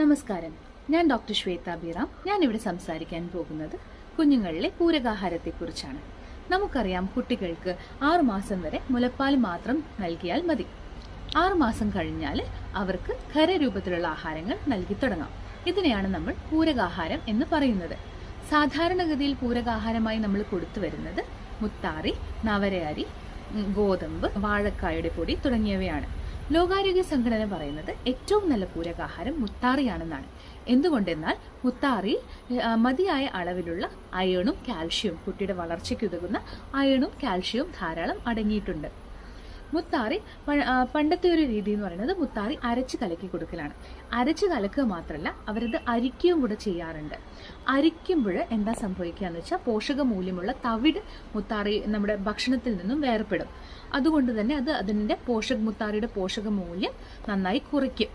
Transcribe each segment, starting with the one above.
നമസ്കാരം. ഞാൻ ഡോക്ടർ ശ്വേത ബിറാം. ഞാൻ ഇവിടെ സംസാരിക്കാൻ പോകുന്നത് കുഞ്ഞുങ്ങളിലെ പൂരകാഹാരത്തെക്കുറിച്ചാണ്. നമുക്കറിയാം കുട്ടികൾക്ക് ആറു മാസം വരെ മുലപ്പാൽ മാത്രം നൽകിയാൽ മതി. ആറു മാസം കഴിഞ്ഞാൽ അവർക്ക് ഖരരൂപത്തിലുള്ള ആഹാരങ്ങൾ നൽകി തുടങ്ങാം. ഇതിനെയാണ് നമ്മൾ പൂരകാഹാരം എന്ന് പറയുന്നത്. സാധാരണഗതിയിൽ പൂരകാഹാരമായി നമ്മൾ കൊടുത്തു വരുന്നത് മുത്താറി നവരയരി ഗോതമ്പ് വാഴക്കായുടെ പൊടി തുടങ്ങിയവയാണ്. ലോകാരോഗ്യ സംഘടന പറയുന്നത് ഏറ്റവും നല്ല പൂരകാഹാരം മുത്താറിയാണെന്നാണ്. എന്തുകൊണ്ടെന്നാൽ മുത്താറി മതിയായ അളവിലുള്ള അയണും കാൽഷ്യവും കുട്ടിയുടെ വളർച്ചയ്ക്ക് ഉതകുന്ന അയണും കാൽഷ്യവും ധാരാളം അടങ്ങിയിട്ടുണ്ട്. മുത്താറി പണ്ടത്തെ ഒരു രീതി എന്ന് പറയുന്നത് മുത്താറി അരച്ച് കലക്കി കൊടുക്കലാണ്. അരച്ച് കലക്കുക മാത്രമല്ല അവരത് അരിക്കുകയും കൂടെ ചെയ്യാറുണ്ട്. അരിക്കുമ്പോൾ എന്താ സംഭവിക്കുക എന്ന് വെച്ചാൽ പോഷക മൂല്യമുള്ള തവിട് മുത്താറി നമ്മുടെ ഭക്ഷണത്തിൽ നിന്നും വേർപെടും. അതുകൊണ്ട് തന്നെ അത് അതിന്റെ പോഷക മുത്താറിയുടെ പോഷക മൂല്യം നന്നായി കുറയ്ക്കും.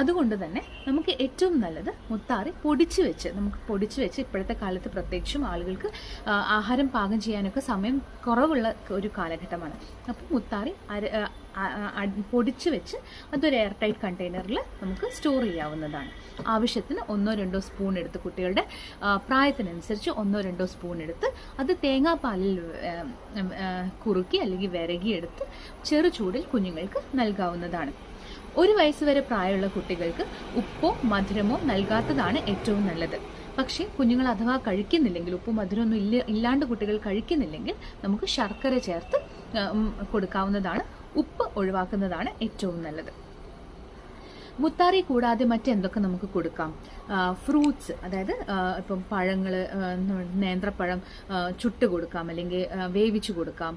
അതുകൊണ്ട് തന്നെ നമുക്ക് ഏറ്റവും നല്ലത് മുത്താറി പൊടിച്ചു വെച്ച് നമുക്ക് പൊടിച്ചു വെച്ച് ഇപ്പോഴത്തെ കാലത്ത് പ്രത്യേകിച്ചും ആളുകൾക്ക് ആഹാരം പാകം ചെയ്യാനൊക്കെ സമയം കുറവുള്ള ഒരു കാലഘട്ടമാണ്. അപ്പോൾ മുത്താറി പൊടിച്ചു വെച്ച് അതൊരു എയർ ടൈറ്റ് കണ്ടെയ്നറിൽ നമുക്ക് സ്റ്റോർ ചെയ്യാവുന്നതാണ്. ആവശ്യത്തിന് ഒന്നോ രണ്ടോ സ്പൂൺ എടുത്ത് കുട്ടികളുടെ പ്രായത്തിനനുസരിച്ച് ഒന്നോ രണ്ടോ സ്പൂൺ എടുത്ത് അത് തേങ്ങാപ്പാലിൽ കുറുക്കി അല്ലെങ്കിൽ വിരകിയെടുത്ത് ചെറു ചൂടിൽ കുഞ്ഞുങ്ങൾക്ക് നൽകാവുന്നതാണ്. ഒരു വയസ്സുവരെ പ്രായമുള്ള കുട്ടികൾക്ക് ഉപ്പോ മധുരമോ നൽകാത്തതാണ് ഏറ്റവും നല്ലത്. പക്ഷേ കുഞ്ഞുങ്ങൾ അഥവാ കഴിക്കുന്നില്ലെങ്കിൽ ഉപ്പും മധുരമൊന്നും ഇല്ല ഇല്ലാണ്ട് കുട്ടികൾ കഴിക്കുന്നില്ലെങ്കിൽ നമുക്ക് ശർക്കര ചേർത്ത് കൊടുക്കാവുന്നതാണ്. ഉപ്പ് ഒഴിവാക്കുന്നതാണ് ഏറ്റവും നല്ലത്. മുത്താറി കൂടാതെ മറ്റെന്തൊക്കെ നമുക്ക് കൊടുക്കാം? ഫ്രൂട്ട്സ് അതായത് ഇപ്പം പഴങ്ങൾ നേന്ത്രപ്പഴം ചുട്ട് കൊടുക്കാം അല്ലെങ്കിൽ വേവിച്ച് കൊടുക്കാം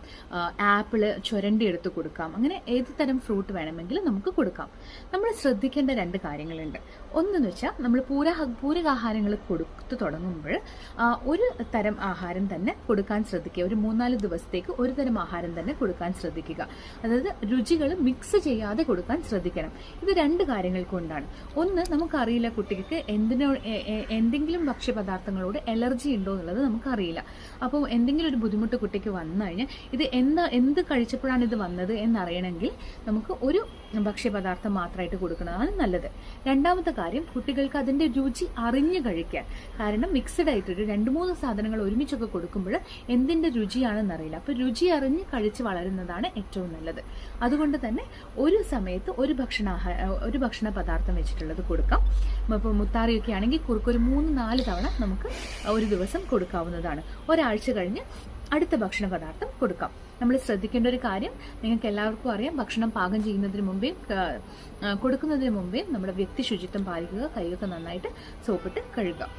ആപ്പിൾ ചുരണ്ടി എടുത്ത് കൊടുക്കാം അങ്ങനെ ഏത് തരം ഫ്രൂട്ട് വേണമെങ്കിലും നമുക്ക് കൊടുക്കാം. നമ്മൾ ശ്രദ്ധിക്കേണ്ട രണ്ട് കാര്യങ്ങളുണ്ട്. ഒന്നെന്ന് വെച്ചാൽ നമ്മൾ പൂര പൂരകാഹാരങ്ങൾ കൊടുത്തു തുടങ്ങുമ്പോൾ ഒരു തരം ആഹാരം തന്നെ കൊടുക്കാൻ ശ്രദ്ധിക്കുക. ഒരു മൂന്നാൽ ദിവസത്തേക്ക് ഒരു തരം ആഹാരം തന്നെ കൊടുക്കാൻ ശ്രദ്ധിക്കുക. അതായത് രുചികൾ മിക്സ് ചെയ്യാതെ കൊടുക്കാൻ ശ്രദ്ധിക്കണം. ഇത് രണ്ട് കാര്യങ്ങൾ കൊണ്ടാണ് ഒന്ന് നമുക്കറിയില്ല കുട്ടിക്ക് എന്തിനോ എന്തെങ്കിലും ഭക്ഷ്യപദാർത്ഥങ്ങളോട് എലർജി ഉണ്ടോ എന്നുള്ളത് നമുക്കറിയില്ല. അപ്പോൾ എന്തെങ്കിലും ഒരു ബുദ്ധിമുട്ട് കുട്ടിക്ക് വന്നു കഴിഞ്ഞാൽ ഇത് എന്താ എന്ത് കഴിച്ചപ്പോഴാണ് ഇത് വന്നത് എന്നറിയണമെങ്കിൽ നമുക്ക് ഒരു ഭക്ഷ്യപദാർത്ഥം മാത്രമായിട്ട് കൊടുക്കുന്നതാണ് നല്ലത്. രണ്ടാമത്തെ കാര്യം കുട്ടികൾക്ക് അതിന്റെ രുചി അറിഞ്ഞു കഴിക്കാൻ. കാരണം മിക്സഡ് ആയിട്ടൊരു രണ്ട് മൂന്ന് സാധനങ്ങൾ ഒരുമിച്ചൊക്കെ കൊടുക്കുമ്പോൾ എന്തിന്റെ രുചിയാണെന്ന് അറിയില്ല അപ്പോൾ രുചി അറിഞ്ഞ് കഴിച്ച് വളരുന്നതാണ് ഏറ്റവും നല്ലത്. അതുകൊണ്ട് തന്നെ ഒരു സമയത്ത് ഒരു ഭക്ഷണാഹാര ഒരു ഭക്ഷണ പദാർത്ഥം വെച്ചിട്ടുള്ളത് കൊടുക്കാം. ഇപ്പോൾ മുത്താറിയൊക്കെ ആണെങ്കിൽ കുറുക്ക് ഒരു മൂന്ന് നാല് തവണ നമുക്ക് ഒരു ദിവസം കൊടുക്കാവുന്നതാണ്. ഒരാഴ്ച കഴിഞ്ഞ് അടുത്ത ഭക്ഷണ പദാർത്ഥം കൊടുക്കാം. നമ്മൾ ശ്രദ്ധിക്കേണ്ട ഒരു കാര്യം നിങ്ങൾക്ക് എല്ലാവർക്കും അറിയാം ഭക്ഷണം പാകം ചെയ്യുന്നതിന് മുമ്പേ കൊടുക്കുന്നതിന് മുമ്പേ നമ്മുടെ വ്യക്തി ശുചിത്വം പാലിക്കുക കൈയൊക്കെ നന്നായിട്ട് സോപ്പിട്ട് കഴുകുക.